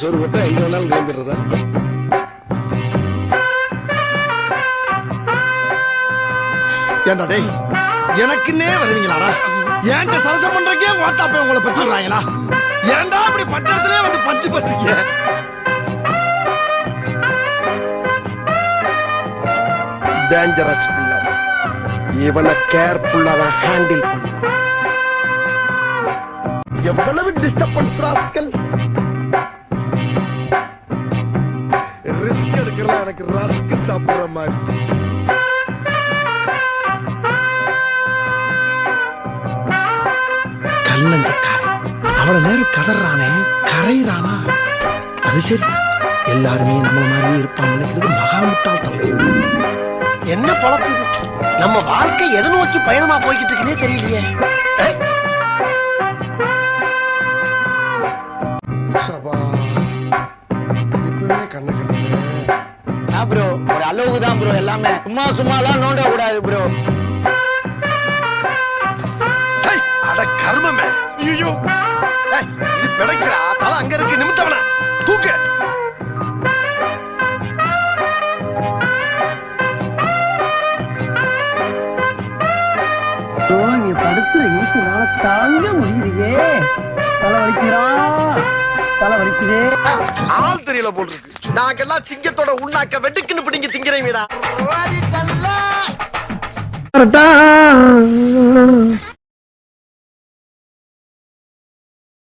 சோறு போட்டா எங்க வேணாலும் கிளம்பிடுறதா ஏண்டா டேய் எனக்குன்னே வருவீங்களாடா? ஏன்ட்ட சரசம் பண்றக்கே ஓட்டாப்பே உங்களை பெற்றுறாங்களா ஏன்டா அப்படி பட்டத்திலே வந்து பஞ்சு பண்றீங்க டேஞ்சரஸ் பிள்ளை. இவனை கேர்ஃபுல்லா தான் ஹேண்டில் பண்ணு. எவ்வளவு டிஸ்டர்பன்ஸ் ராஸ்கல்? எடுக்கலாம் எனக்கு ரஸ்க் சாப்பிடுற மாதிரி. கல்லஞ்சக்காரன் அவள நேரம் கதறானே கரையிறானா? அது சரி. எல்லாருமே நம்மள மாதிரியே இருப்பான்னு நினைக்கிறது மகா முட்டாள்தனம் என்ன பொழப்பு இது? நம்ம வாழ்க்கை எதை நோக்கி பயணமா போய்கிட்டு இருக்குன்னே தெரியலையே. சபா ப்ரோ ஒரு அளவுக்கு தான் ப்ரோ எல்லாமே. சும்மா சும்மாலாம் நோண்ட கூடாது ப்ரோ அட கர்மமே. ஐயோ இது பிடைக்கிறா தலை அங்க இருக்கு நிமித்தவன. தூக்கு. நீ படுத்து தாங்க முடியலையே. வலிக்குதே ஆள் தெரியல போல் இருக்கு நாங்கெல்லாம் சிங்கத்தோட உண்ணாக்க வெட்டுக்குன்னு பிடிங்க திங்கிறீங்கடா